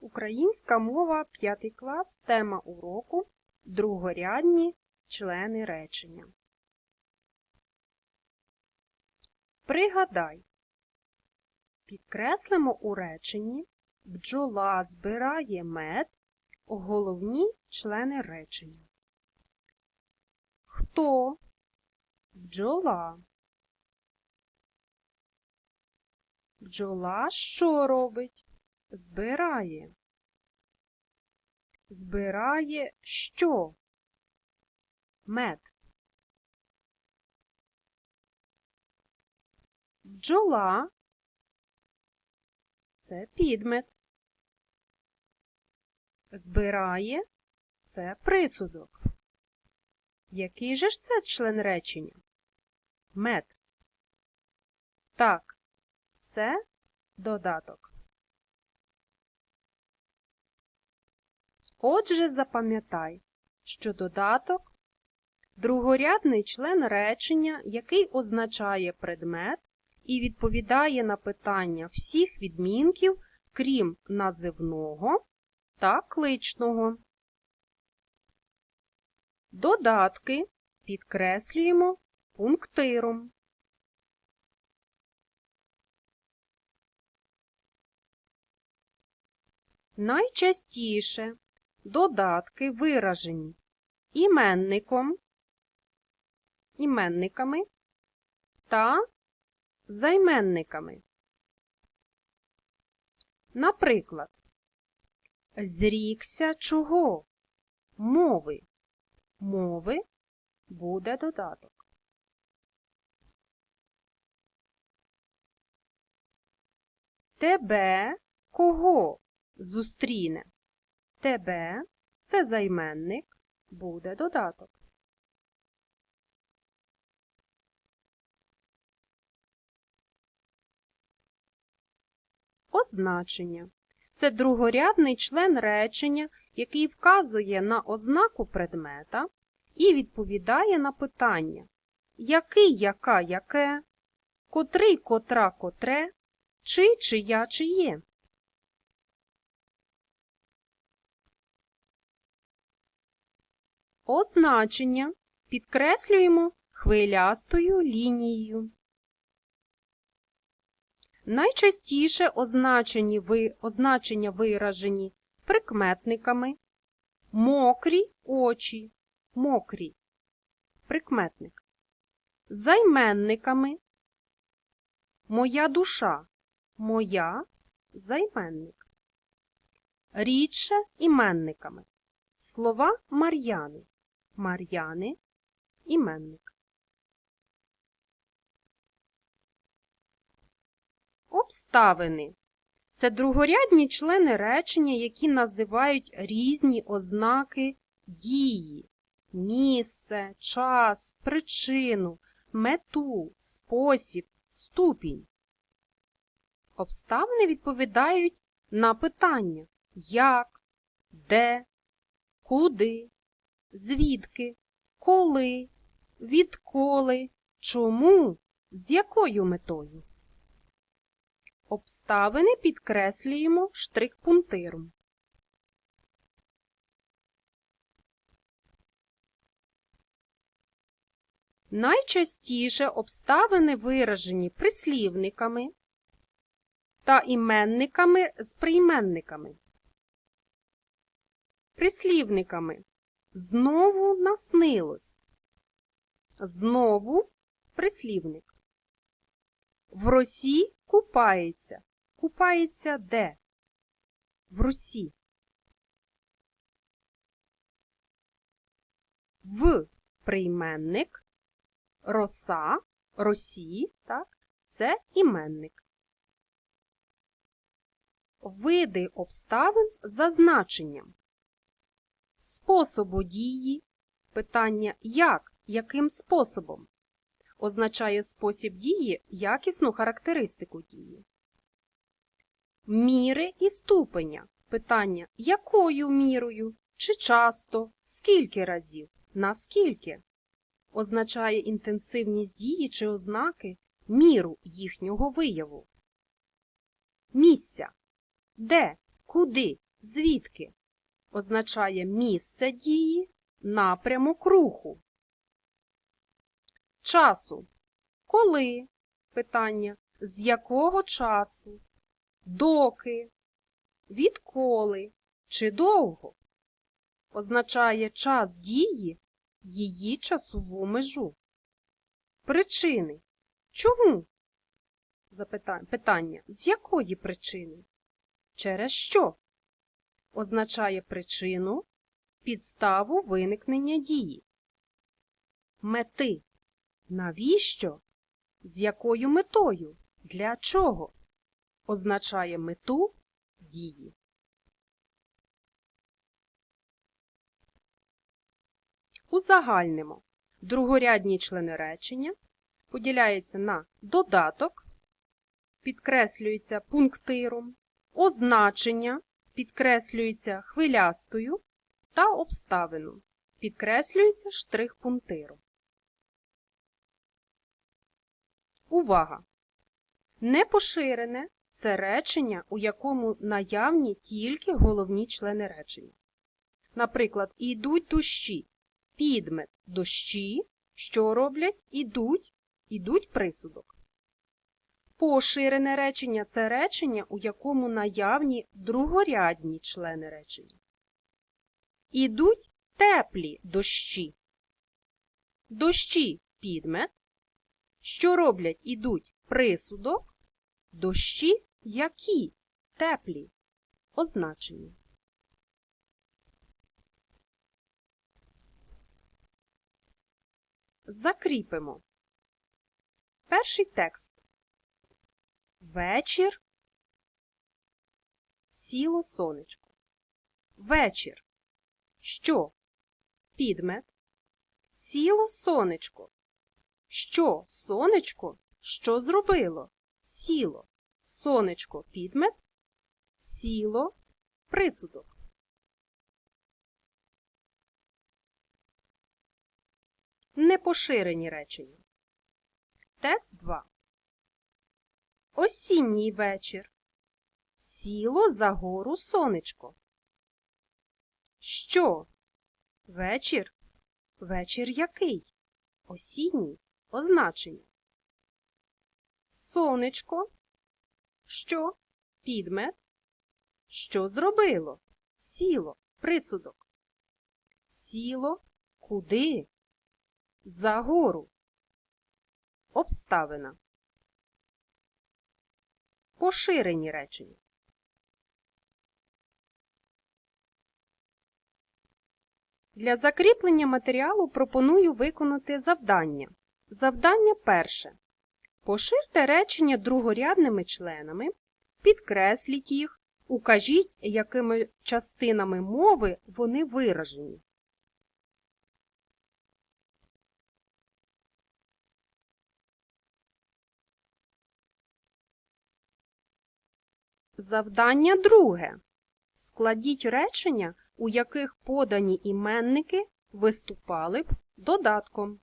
Українська мова, 5 клас, тема уроку Другорядні члени речення. Пригадай. Підкреслимо у реченні бджола збирає мед головні члени речення. Хто? Бджола. Бджола що робить? Збирає. Збирає що? Мед. Бджола це підмет. Збирає це присудок. Який же ж це член речення? Мед. Так, це додаток. Отже, запам'ятай, що додаток другорядний член речення, який означає предмет і відповідає на питання всіх відмінків, крім називного та кличного. Додатки підкреслюємо пунктиром. Найчастіше додатки виражені іменником, іменниками та займенниками. Наприклад, зрікся чого? Мови. Мови буде додаток. Тебе кого зустріне? Тебе це займенник, буде додаток. Означення. Це другорядний член речення, який вказує на ознаку предмета і відповідає на питання який, яка, яке, котрий, котра, котре, чи, чия, чиє. Означення. Підкреслюємо хвилястою лінією. Найчастіше означення виражені прикметниками. Мокрі очі, мокрі, прикметник, займенниками. Моя душа, моя займенник, рідше іменниками, слова Мар'яни, Мар'яни іменник. Обставини це другорядні члени речення, які називають різні ознаки дії, місце, час, причину, мету, спосіб, ступінь. Обставини відповідають на питання як, де, куди, звідки, коли, відколи, чому, з якою метою. Обставини підкреслюємо штрих-пунктиром. Найчастіше обставини виражені прислівниками та іменниками з прийменниками. Прислівниками знову наснилось. Знову прислівник. В росі купається. Купається де? В Русі. В прийменник, роса, росі, так, це іменник. Види обставин за значенням. Способу дії. Питання як, яким способом означає спосіб дії якісну характеристику дії. Міри і ступеня. Питання якою мірою, чи часто, скільки разів, наскільки означає інтенсивність дії чи ознаки міру їхнього вияву. Місця де, куди, Звідки? Означає місце дії, напрямок руху. Часу. Коли? Питання. З якого часу? Доки? Відколи? Чи довго? Означає час дії, її часову межу. Причини. Чому? Запитання. Питання. З якої причини? Через що? Означає причину, підставу виникнення дії. Мети. Навіщо? З якою метою? Для чого? Означає мету дії. Узагальнимо. Другорядні члени речення поділяються на додаток, підкреслюється пунктиром, означення, підкреслюється хвилястою та обставину, підкреслюється штрих-пунктиром. Увага! Непоширене – це речення, у якому наявні тільки головні члени речення. Наприклад, ідуть дощі, підмет дощі, що роблять ідуть, ідуть присудок. Поширене речення – це речення, у якому наявні другорядні члени речення. Ідуть теплі дощі. Дощі – підмет, що роблять ідуть присудок, дощі які теплі означені. Закріпимо. Перший текст. Вечір. Сіло сонечко. Вечір. Що? Підмет. Сіло сонечко. Що сонечко? Що зробило? Сіло. Сонечко підмет. Сіло присудок. Непоширені речення. Текст 2. Осінній вечір. Сіло за гору сонечко. Що? Вечір? Вечір який? Осінній означення. Сонечко. Що? Підмет. Що зробило? Сіло. Присудок. Сіло. Куди? За гору. Обставина. Поширені речення. Для закріплення матеріалу пропоную виконати завдання. Завдання перше. Поширте речення другорядними членами, підкресліть їх, укажіть, якими частинами мови вони виражені. Завдання друге. Складіть речення, у яких подані іменники виступали б додатком.